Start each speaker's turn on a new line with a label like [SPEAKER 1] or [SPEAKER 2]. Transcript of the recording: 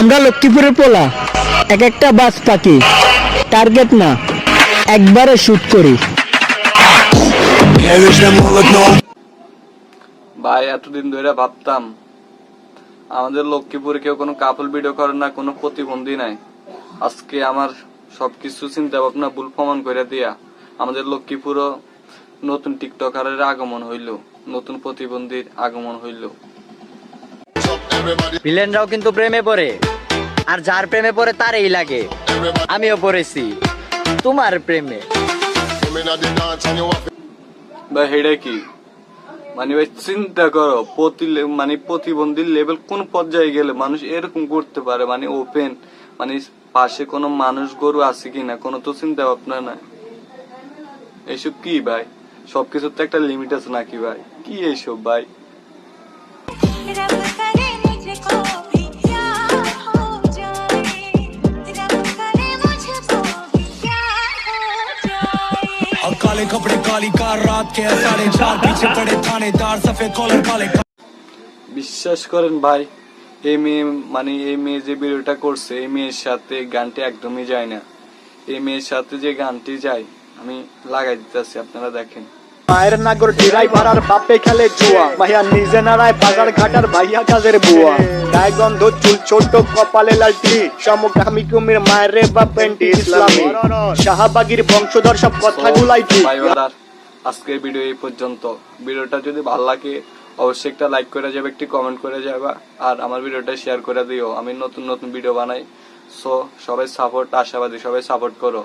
[SPEAKER 1] আমরা লক্ষ্মীপুরের পোলা। এক একটা বাস পাখি টার্গেট না, একবারে শুট করি।
[SPEAKER 2] ভাই, এতদিন ধরে ভাবতাম, আমাদের লক্ষ্মীপুরে কেউ কোনো কাপল ভিডিও করে না, কোনো প্রতিবন্ধী নাই। আজকে আমার সবকিছু চিন্তা ভাবনা ভুল প্রমাণ করে দিয়া আমাদের লক্ষ্মীপুরও নতুন টিকটকারের আগমন হইল, নতুন প্রতিবন্ধীর আগমন হইল।
[SPEAKER 3] ভিলেনরাও কিন্তু প্রেমে পড়ে। আর যার প্রেমে পড়ে তারই লাগে। আমিও পড়েছি তোমার প্রেমে।
[SPEAKER 2] হেডা কি? মানে ভাই, চিন্তা করো, প্রতি মানে প্রতিবন্ধীর লেভেল কোন পর্যায়ে গেলে মানুষ এরকম করতে পারে? মানে ওপেন মানে পাশে কোনো মানুষ গরু আছে কিনা? কোনো তো চিন্তা ভাবনা নাই। এইসব কি ভাই? সবকিছুর তো একটা লিমিট আছে নাকি ভাই? কি এইসব ভাই?
[SPEAKER 4] काले कपड़े काली कार रात के साढ़े चार पीछे पड़े थानेदार सफेद कॉलर काले
[SPEAKER 2] বিশ্বাস করেন ভাই এই মেয়ে মানে এই মেয়ে যে ভিডিওটা করছে এই মেয়ের সাথে গানটি একদমই যায় না এই মেয়ের সাথে যে গানটি যায় আমি লাগাই দিতেছি আপনারা দেখেন
[SPEAKER 5] মায়ের নাগর ডিরাই পাড়ার বাপে খেলে জুয়া। ভাইয়া নিজে নাড়ায় বাজার ঘাটার ভাইয়া কাজের বুয়া। গায়ে গন্ধ চুল ছোট কপালে লালটি। সমকামী কুমির মায়ের রে বা পেন্টি ইসলামী। শাহবাগির বংশধর সব কথাগুলাই ঠিক।
[SPEAKER 2] আজকের ভিডিও এই পর্যন্ত। ভিডিওটা যদি ভালো লাগে অবশ্যই একটা লাইক করে যাবে একটি কমেন্ট করে যাবে। আর আমার ভিডিওটা শেয়ার করে দিও। আমি নতুন নতুন ভিডিও বানাই। সো সবাই সাপোর্ট আশাবাদী সবাই সাপোর্ট করো।